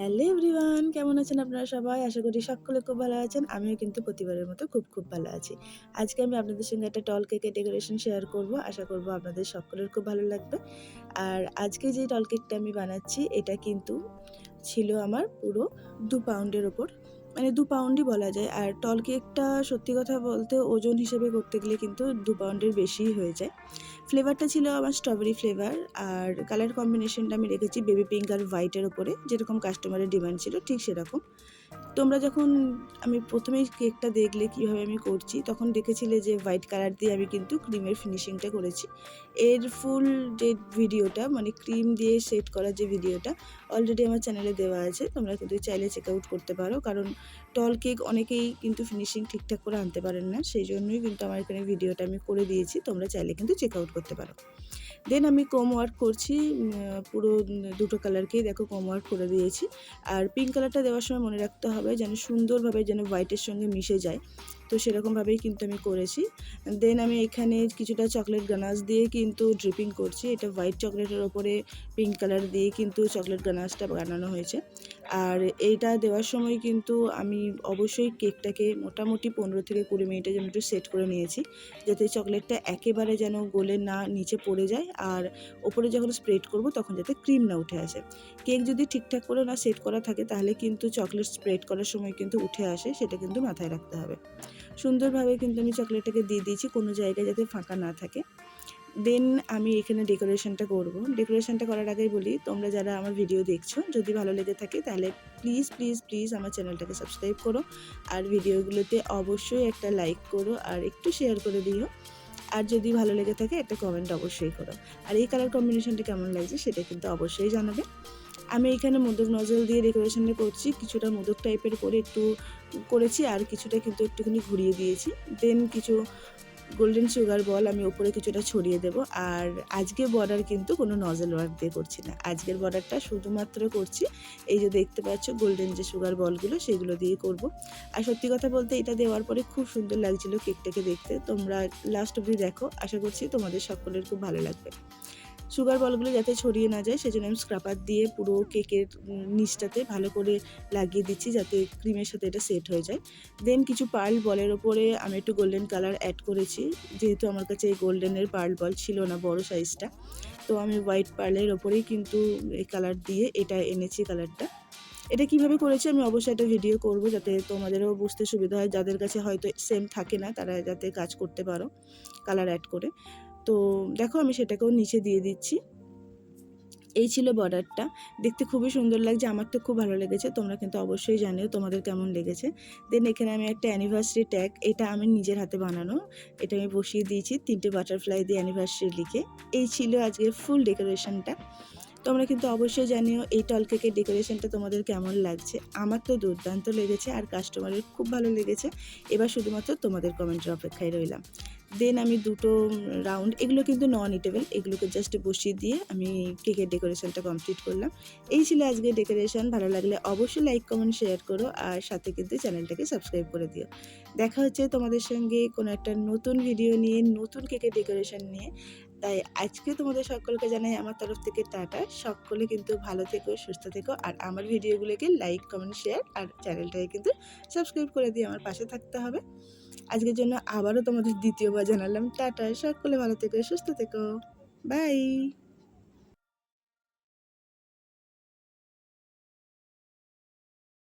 Hello everyone, কেমন আছেন আপনারা সবাই? আশা করি সকলে খুব ভালো আছেন। আমিও কিন্তু প্রতিবারের মতো খুব খুব ভালো আছি। আজকে আমি আপনাদের সঙ্গে একটা টল কেকের ডেকোরেশন শেয়ার করব। আশা করব আপনাদের সকলের খুব ভালো লাগবে। আর আজকে যে টল কেকটা আমি বানাচ্ছি, এটা কিন্তু ছিল আমার পুরো দু পাউন্ডের ওপর। মানে দু পাউন্ডই বলা যায়। আর টল কেকটা সত্যি কথা বলতে ওজন হিসেবে করতে গেলে কিন্তু দু পাউন্ডের বেশিই হয়ে যায়। ফ্লেভারটা ছিল আমার স্ট্রবেরি ফ্লেভার আর কালার কম্বিনেশনটা আমি রেখেছি বেবি পিঙ্ক আর হোয়াইটের ওপরে যেরকম কাস্টমারের ডিমান্ড ছিল, ঠিক সেরকম। তোমরা যখন আমি প্রথমেই কেকটা দেখলে কীভাবে আমি করছি, তখন দেখেছিলে যে হোয়াইট কালার দিয়ে আমি কিন্তু ক্রিমের ফিনিশিংটা করেছি। এর ফুল যে ভিডিওটা মানে ক্রিম দিয়ে সেট করার যে ভিডিওটা অলরেডি আমার চ্যানেলে দেওয়া আছে। তোমরা কিন্তু চাইলে চেক আউট করতে পারো। কারণ টল কেক অনেকেই কিন্তু ফিনিশিং ঠিকঠাক করে আনতে পারেন না, সেই জন্যই কিন্তু আমার এখানে ভিডিওটা আমি করে দিয়েছি, তোমরা চাইলে কিন্তু চেক আউট করতে পারো। দেন আমি কম ওয়ার্ক করছি পুরো দুটো কালারকেই দেখো কম ওয়ার্ক করে দিয়েছি। আর পিঙ্ক কালারটা দেওয়ার সময় মনে রাখতে হবে যেন সুন্দরভাবে যেন হোয়াইটের সঙ্গে মিশে যায়। তো সেরকমভাবেই কিন্তু আমি করেছি। দেন আমি এখানে কিছুটা চকলেট গানাস দিয়ে কিন্তু ড্রিপিং করছি। এটা হোয়াইট চকলেটের ওপরে পিঙ্ক কালার দিয়ে কিন্তু চকলেট গানাসটা বানানো হয়েছে। আর এইটা দেওয়ার সময় কিন্তু আমি অবশ্যই কেকটাকে মোটামুটি পনেরো থেকে কুড়ি মিনিটের জন্য একটু সেট করে নিয়েছি। যাতে চকলেটটা একেবারে যেন গলে না নিচে পড়ে যায়। আর ওপরে যখন স্প্রেড করব তখন যাতে ক্রিম না উঠে আসে। কেক যদি ঠিকঠাক করে না সেট করা থাকে তাহলে কিন্তু চকলেট স্প্রেড করার সময় কিন্তু উঠে আসে। সেটা কিন্তু মাথায় রাখতে হবে। সুন্দরভাবে কিন্তু আমি চকলেটটাকে দিয়ে দিয়েছি কোনো জায়গায় যাতে ফাঁকা না থাকে। দেন আমি এখানে ডেকোরেশনটা করব। ডেকোরেশনটা করার আগেই বলি, তোমরা যারা আমার ভিডিও দেখছ, যদি ভালো লেগে থাকে তাহলে প্লিজ প্লিজ প্লিজ আমার চ্যানেলটাকে সাবস্ক্রাইব করো। আর ভিডিওগুলোতে অবশ্যই একটা লাইক করো আর একটু শেয়ার করে দিও। আর যদি ভালো লেগে থাকে একটা কমেন্ট অবশ্যই করো। আর এই কালার কম্বিনেশনটা কেমন লাগছে সেটা কিন্তু অবশ্যই জানাবে। আমি এখানে মোদক নজল দিয়ে ডেকোরেশনটা করছি। কিছুটা মোদক টাইপের করে একটু করেছি আর কিছুটা কিন্তু একটুখানি ঘুরিয়ে দিয়েছি। দেন কিছু গোল্ডেন সুগার বল আমি ওপরে কিছুটা ছড়িয়ে দেব। আর আজকে বর্ডার কিন্তু কোনো নজল ওয়ার্ক দিয়ে করছি না। আজকের বর্ডারটা শুধুমাত্র করছি এই যে দেখতে পাচ্ছ গোল্ডেন যে সুগার বলগুলো সেগুলো দিয়ে করব। আর সত্যি কথা বলতে এটা দেওয়ার পরে খুব সুন্দর লাগছিল কেকটাকে দেখতে। তোমরা লাস্ট অবধি দেখো। আশা করছি তোমাদের সকলের খুব ভালো লাগবে। সুগার বলগুলো যাতে ছড়িয়ে না যায়, সেজন্য আমি স্ক্রাপার দিয়ে পুরো কেকের নিচটাতে ভালো করে লাগিয়ে দিচ্ছি যাতে ক্রিমের সাথে এটা সেট হয়ে যায়। দেন কিছু পার্ল বলের ওপরে আমি একটু গোল্ডেন কালার অ্যাড করেছি। যেহেতু আমার কাছে এই গোল্ডেনের পার্ল বল ছিল না, বড় সাইজটা তো আমি হোয়াইট পার্লের ওপরেই কিন্তু এই কালার দিয়ে এটা এনেছি কালারটা এটা কীভাবে করেছি আমি অবশ্যই একটা ভিডিও করব যাতে তোমাদেরও বুঝতে সুবিধা হয়। যাদের কাছে হয়তো সেম থাকে না, তারা যাতে কাজ করতে পারো কালার অ্যাড করে। তো দেখো আমি সেটাকেও নিচে দিয়ে দিচ্ছি। এই ছিল বর্ডারটা। দেখতে খুবই সুন্দর লাগছে, আমার তো খুব ভালো লেগেছে। তোমরা কিন্তু অবশ্যই জানিও তোমাদের কেমন লেগেছে। দেন এখানে আমি একটা অ্যানিভার্সারি ট্যাগ এটা আমি নিজের হাতে বানানো। এটা আমি বসিয়ে দিয়েছি, তিনটে বাটারফ্লাই দিয়ে অ্যানিভার্সারি লিখে। এই ছিল আজকে ফুল ডেকোরেশনটা তোমরা কিন্তু অবশ্যই জানিও এই টল ডেকোরেশনটা তোমাদের কেমন লাগছে। আমার তো দুর্দান্ত লেগেছে আর কাস্টমারের খুব ভালো লেগেছে। এবার শুধুমাত্র তোমাদের কমেন্টের অপেক্ষায় রইলাম। দেন আমি দুটো রাউন্ড এগুলো কিন্তু নন ইটেবল এগুলোকে জাস্ট বসিয়ে দিয়ে আমি কেকের ডেকোরেশনটা কমপ্লিট করলাম। এই ছিল আজকে ডেকোরেশন ভালো লাগলে অবশ্যই লাইক কমেন্ট শেয়ার করো, আর সাথে কিন্তু চ্যানেলটাকে সাবস্ক্রাইব করে দিও। দেখা হচ্ছে তোমাদের সঙ্গে কোনো একটা নতুন ভিডিও নিয়ে, নতুন কেকের ডেকোরেশন নিয়ে। তাই আজকে তোমাদের সকলকে জানাই আমার তরফ থেকে টাটা। সকলে কিন্তু ভালো থেকো, সুস্থ থেকো, আর আমার ভিডিওগুলোকে লাইক কমেন্ট শেয়ার আর চ্যানেলটাকে কিন্তু সাবস্ক্রাইব করে দিয়ে আমার পাশে থাকতে হবে। আজকের জন্য আবারও তোমাদের দ্বিতীয়বার জানালাম টাটা সকলে ভালো থেকো সুস্থ থেকো বাই।